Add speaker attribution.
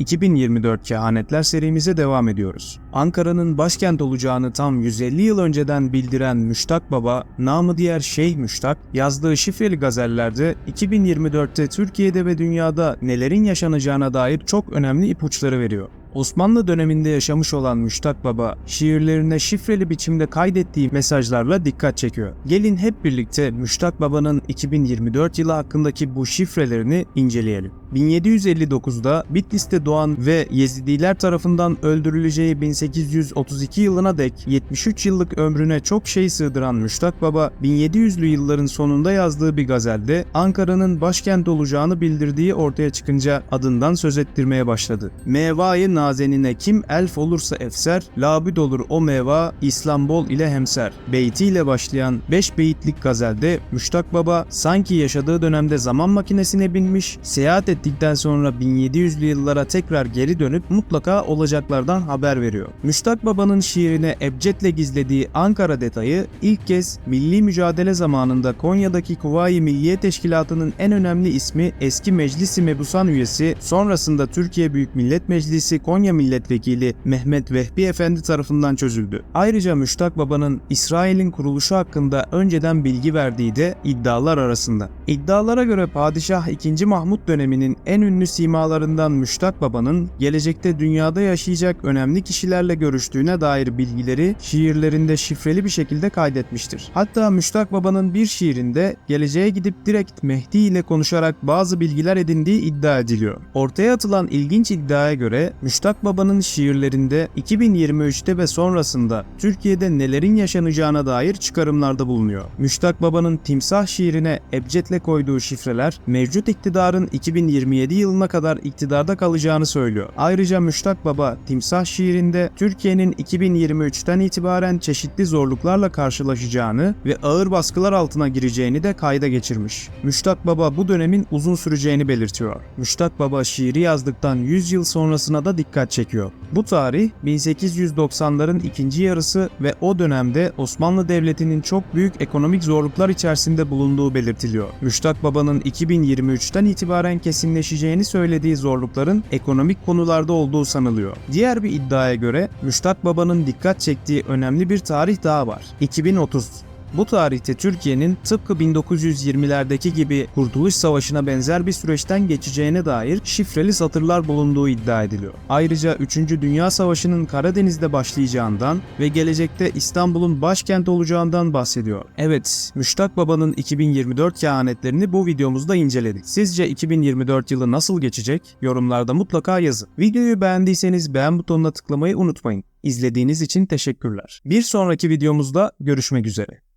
Speaker 1: 2024 kehanetler serimize devam ediyoruz. Ankara'nın başkent olacağını tam 150 yıl önceden bildiren Müştak Baba, namı diğer Şeyh Müştak, yazdığı şifreli gazellerde 2024'te Türkiye'de ve dünyada nelerin yaşanacağına dair çok önemli ipuçları veriyor. Osmanlı döneminde yaşamış olan Müştak Baba, şiirlerine şifreli biçimde kaydettiği mesajlarla dikkat çekiyor. Gelin hep birlikte Müştak Baba'nın 2024 yılı hakkındaki bu şifrelerini inceleyelim. 1759'da Bitlis'te doğan ve Yezidiler tarafından öldürüleceği 1832 yılına dek 73 yıllık ömrüne çok şey sığdıran Müştak Baba, 1700'lü yılların sonunda yazdığı bir gazelde Ankara'nın başkent olacağını bildirdiği ortaya çıkınca adından söz ettirmeye başladı. Mevayı nazenine kim elf olursa efser, labüd olur o meva İslambol ile hemser. Beytiyle başlayan 5 beyitlik gazelde Müştak Baba sanki yaşadığı dönemde zaman makinesine binmiş, seyahat ettikten sonra 1700'lü yıllara tekrar geri dönüp mutlaka olacaklardan haber veriyor. Müştak Baba'nın şiirine ebcetle gizlediği Ankara detayı ilk kez milli mücadele zamanında Konya'daki Kuvayi Milliye Teşkilatı'nın en önemli ismi eski Meclis-i Mebusan üyesi, sonrasında Türkiye Büyük Millet Meclisi Konya Milletvekili Mehmet Vehbi Efendi tarafından çözüldü. Ayrıca Müştak Baba'nın İsrail'in kuruluşu hakkında önceden bilgi verdiği de iddialar arasında. İddialara göre Padişah 2. Mahmut döneminin en ünlü simalarından Müştak Baba'nın gelecekte dünyada yaşayacak önemli kişilerle görüştüğüne dair bilgileri şiirlerinde şifreli bir şekilde kaydetmiştir. Hatta Müştak Baba'nın bir şiirinde geleceğe gidip direkt Mehdi ile konuşarak bazı bilgiler edindiği iddia ediliyor. Ortaya atılan ilginç iddiaya göre Müştak Baba'nın şiirlerinde 2023'te ve sonrasında Türkiye'de nelerin yaşanacağına dair çıkarımlarda bulunuyor. Müştak Baba'nın Timsah şiirine ebcetle koyduğu şifreler mevcut iktidarın 2027 yılına kadar iktidarda kalacağını söylüyor. Ayrıca Müştak Baba Timsah şiirinde Türkiye'nin 2023'ten itibaren çeşitli zorluklarla karşılaşacağını ve ağır baskılar altına gireceğini de kayda geçirmiş. Müştak Baba bu dönemin uzun süreceğini belirtiyor. Müştak Baba şiiri yazdıktan 100 yıl sonrasına da dikkat çekiyor. Bu tarih 1890'ların ikinci yarısı ve o dönemde Osmanlı Devleti'nin çok büyük ekonomik zorluklar içerisinde bulunduğu belirtiliyor. Müştak Baba'nın 2023'ten itibaren kesinleşeceğini söylediği zorlukların ekonomik konularda olduğu sanılıyor. Diğer bir iddiaya göre Müştak Baba'nın dikkat çektiği önemli bir tarih daha var. 2030. Bu tarihte Türkiye'nin tıpkı 1920'lerdeki gibi Kurtuluş Savaşı'na benzer bir süreçten geçeceğine dair şifreli satırlar bulunduğu iddia ediliyor. Ayrıca 3. Dünya Savaşı'nın Karadeniz'de başlayacağından ve gelecekte İstanbul'un başkent olacağından bahsediyor. Evet, Müştak Baba'nın 2024 kehanetlerini bu videomuzda inceledik. Sizce 2024 yılı nasıl geçecek? Yorumlarda mutlaka yazın. Videoyu beğendiyseniz beğen butonuna tıklamayı unutmayın. İzlediğiniz için teşekkürler. Bir sonraki videomuzda görüşmek üzere.